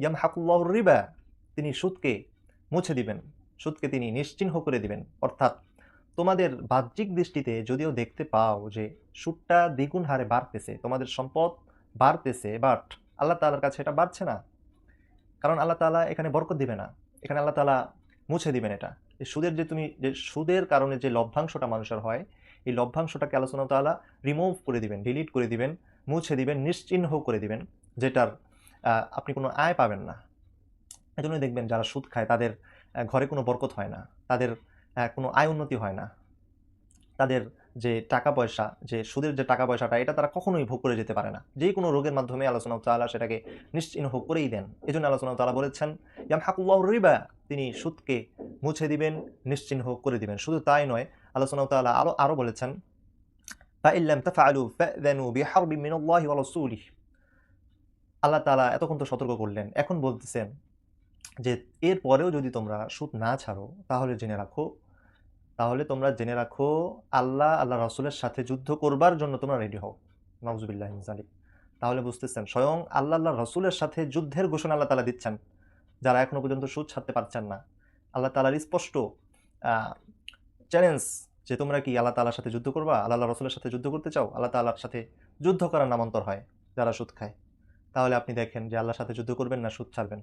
Yam রিবা, তিনি সুদকে মুছে দিবেন, সুদকে তিনি নিশ্চিহ্ন করে দিবেন। অর্থাৎ তোমাদের বাহ্যিক দৃষ্টিতে যদিও দেখতে পাও যে সুদটা দ্বিগুণ হারে বাড়তেছে, তোমাদের সম্পদ বাড়তেছে বাট আল্লাহ তালার কাছে এটা বাড়ছে না। কারণ আল্লাহ তালা এখানে বরকত দিবে না। এখানে আল্লাহ তালা মুছে দিবেন এটা। সুদের যে তুমি, যে সুদের কারণে যে লভ্যাংশটা মানুষের হয়, এই লভ্যাংশটাকে আলোচনা তালা রিমুভ করে দিবেন ডিলিট করে দিবেন, মুছে দিবেন, নিশ্চিহ্ন করে দিবেন, যেটার আপনি কোনো আয় পাবেন না এজন্য দেখবেন যারা সুদ খায় তাদের আহ, ঘরে কোনো বরকত হয় না তাদের আহ, কোনো আয় উন্নতি হয় না তাদের যে টাকা পয়সা যে সুদের যে টাকা পয়সাটা এটা তারা কখনোই ভোগ করে যেতে পারে না যে কোনো রোগের মাধ্যমে আলোচনা তালা সেটাকে নিশ্চিহ্ন করেই দেন এই জন্য আলোচনা তালা বলেছেন ইয়াম হাকুল্লাহ রিবা তিনি সুদকে মুছে দিবেন নিশ্চিহ্ন করে দিবেন শুধু তাই নয় আলোচনা তালা আরও আরও বলেছেন فإن لم تفعلوا فأذنوا بحرب من الله ورسوله আল্লাহ তালা এতক্ষণ তো সতর্ক করলেন। এখন বলতেছেন যে এর পরেও যদি তোমরা সুদ না ছাড়ো, তাহলে জেনে রাখো, তাহলে তোমরা জেনে রাখো, আল্লাহ আল্লাহ রসুলের সাথে যুদ্ধ করবার জন্য তোমরা রেডি হও। নওয়াজুবিল্লাহ জালিক তাহলে বুঝতেছেন, স্বয়ং আল্লাহ আল্লাহ রসুলের সাথে যুদ্ধের ঘোষণা আল্লাহ তালা দিচ্ছেন, যারা এখনও পর্যন্ত সুদ ছাড়তে পারছেন না। আল্লাহ তালার স্পষ্ট চ্যালেঞ্জ যে, তোমরা কি আল্লাহ তালার সাথে যুদ্ধ করবা? আল্লাহ রসুলের সাথে যুদ্ধ করতে চাও? আল্লাহ তালার সাথে যুদ্ধ করার নামান্তর হয়, যারা সুদ খায়। তাহলে আপনি দেখেন যে আল্লাহর সাথে যুদ্ধ করবেন না সুদ ছাড়বেন।